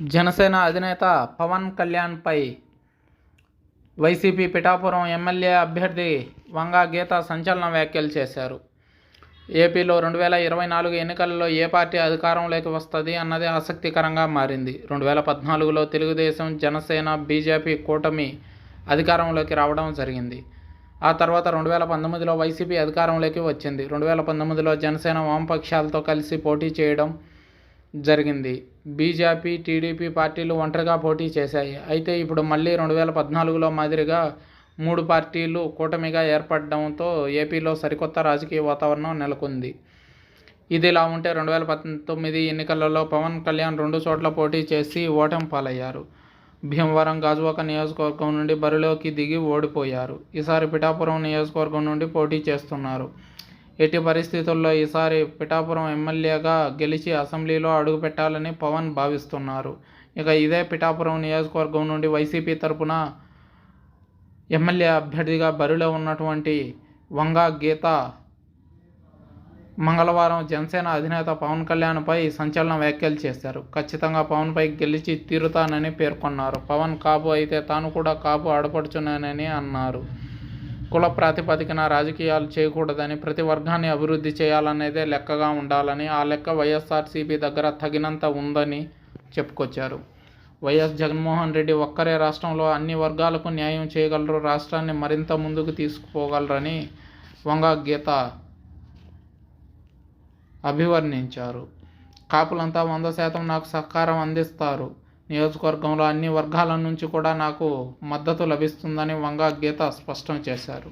జనసేన అధినేత పవన్ కళ్యాణ్పై YCP Pithapuram MLA అభ్యర్థి వంగా గీత సంచలన వ్యాఖ్యలు చేశారు. ఏపీలో రెండు వేల ఇరవై నాలుగు ఎన్నికల్లో ఏ పార్టీ అధికారంలోకి వస్తుంది అన్నది ఆసక్తికరంగా మారింది. రెండు వేల పద్నాలుగులో తెలుగుదేశం జనసేన బీజేపీ కూటమి అధికారంలోకి రావడం జరిగింది. ఆ తర్వాత రెండు వేల పంతొమ్మిదిలో వైసీపీ అధికారంలోకి వచ్చింది. రెండు వేల పంతొమ్మిదిలో జనసేన వామపక్షాలతో కలిసి పోటీ చేయడం జరిగింది. బీజేపీ టీడీపీ పార్టీలు ఒంటరిగా పోటీ చేశాయి. అయితే ఇప్పుడు మళ్ళీ రెండు వేల పద్నాలుగులో మాదిరిగా మూడు పార్టీలు కూటమిగా ఏర్పడడంతో ఏపీలో సరికొత్త రాజకీయ వాతావరణం నెలకొంది. ఇది ఇలా ఉంటే రెండు వేల పంతొమ్మిది ఎన్నికలలో పవన్ కళ్యాణ్ రెండు చోట్ల పోటీ చేసి ఓటమి పాలయ్యారు. భీమవరం గాజువాక నియోజకవర్గం నుండి బరిలోకి దిగి ఓడిపోయారు. ఈసారి పిఠాపురం నియోజకవర్గం నుండి పోటీ చేస్తున్నారు. ఎట్టి పరిస్థితుల్లో ఈసారి పిఠాపురం ఎమ్మెల్యేగా గెలిచి అసెంబ్లీలో అడుగుపెట్టాలని పవన్ భావిస్తున్నారు. ఇక ఇదే పిఠాపురం నియోజకవర్గం నుండి వైసీపీ తరపున ఎమ్మెల్యే అభ్యర్థిగా బరిలో ఉన్నటువంటి వంగా గీత మంగళవారం జనసేన అధినేత పవన్ కళ్యాణ్పై సంచలన వ్యాఖ్యలు చేశారు. ఖచ్చితంగా పవన్పై గెలిచి తీరుతానని పేర్కొన్నారు. పవన్ కాపు అయితే తాను కూడా కాపు ఆడపడుచున్నానని అన్నారు. కుల ప్రాతిపదికన రాజకీయాలు చేయకూడదని ప్రతి వర్గాన్ని అభివృద్ధి చేయాలనేదే లెక్కగా ఉండాలని ఆ లెక్క వైఎస్ఆర్సీపీ దగ్గర తగినంత ఉందని చెప్పుకొచ్చారు. వైఎస్ జగన్మోహన్ రెడ్డి ఒక్కరే రాష్ట్రంలో అన్ని వర్గాలకు న్యాయం చేయగలరు రాష్ట్రాన్ని మరింత ముందుకు తీసుకుపోగలరని వంగ గీత అభివర్ణించారు. కాపులంతా వంద శాతం నాకు సహకారం అందిస్తారు. నియోజకవర్గంలో అన్ని వర్గాల నుంచి కూడా నాకు మద్దతు లభిస్తుందని వంగ గీత స్పష్టం చేశారు.